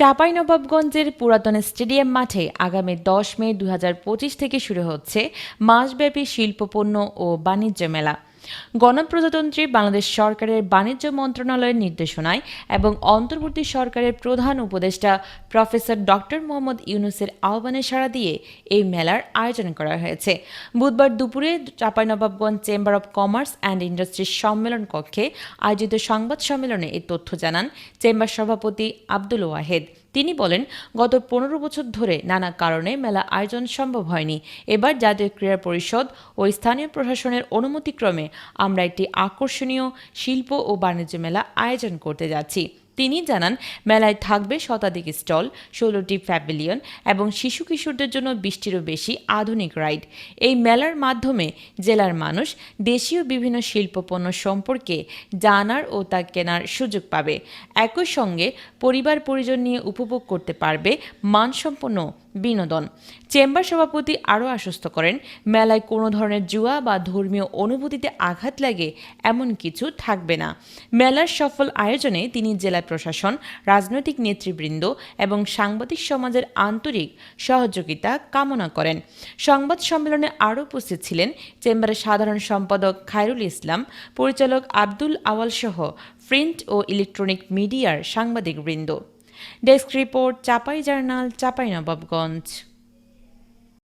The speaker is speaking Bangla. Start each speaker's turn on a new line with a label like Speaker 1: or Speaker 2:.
Speaker 1: চাঁপাইনবাবগঞ্জের পুরাতন স্টেডিয়াম মাঠে আগামী দশ মে দু হাজার পঁচিশ থেকে শুরু হচ্ছে মাসব্যাপী শিল্পপণ্য ও বাণিজ্য মেলা। গণপ্রজাতন্ত্রী বাংলাদেশ সরকারের বাণিজ্য মন্ত্রণালয়ের নির্দেশনায় এবং অন্তর্বর্তী সরকারের প্রধান উপদেষ্টা প্রফেসর ডক্টর মোহাম্মদ ইউনুসের আহ্বানে সাড়া দিয়ে এই মেলার আয়োজন করা হয়েছে। বুধবার দুপুরে Chapainawabganj chamber of commerce and ইন্ডাস্ট্রির সম্মেলন কক্ষে আয়োজিত সংবাদ সম্মেলনে এই তথ্য জানান চেম্বার সভাপতি আব্দুল ওয়াহেদ। তিনি বলেন, গত পনেরো বছর ধরে নানা কারণে মেলা আয়োজন সম্ভব হয়নি। এবার জাতীয় ক্রীড়া পরিষদ ও স্থানীয় প্রশাসনের অনুমতিক্রমে আমরা একটি আকর্ষণীয় শিল্প ও বাণিজ্য মেলা আয়োজন করতে যাচ্ছি। তিনি জানান, মেলায় থাকবে শতাধিক স্টল, ষোলোটি প্যাভিলিয়ন এবং শিশু কিশোরদের জন্য বিশটিরও বেশি আধুনিক রাইড। এই মেলার মাধ্যমে জেলার মানুষ দেশীয় বিভিন্ন শিল্পপণ্য সম্পর্কে জানার ও তা কেনার সুযোগ পাবে। একই সঙ্গে পরিবার পরিজন নিয়ে উপভোগ করতে পারবে মানসম্পন্ন বিনোদন। চেম্বার সভাপতি আরও আশ্বস্ত করেন, মেলায় কোনো ধরনের জুয়া বা ধর্মীয় অনুভূতিতে আঘাত লাগে এমন কিছু থাকবে না। মেলার সফল আয়োজনে তিনি জেলা প্রশাসন, রাজনৈতিক নেতৃবৃন্দ এবং সাংবাদিক সমাজের আন্তরিক সহযোগিতা কামনা করেন। সংবাদ সম্মেলনে আরও উপস্থিত ছিলেন চেম্বারের সাধারণ সম্পাদক খায়রুল ইসলাম, পরিচালক আব্দুল আওয়াল সহ প্রিন্ট ও ইলেকট্রনিক মিডিয়ার সাংবাদিকবৃন্দ। Desk report, Chapai journal, Chapai Nawabganj.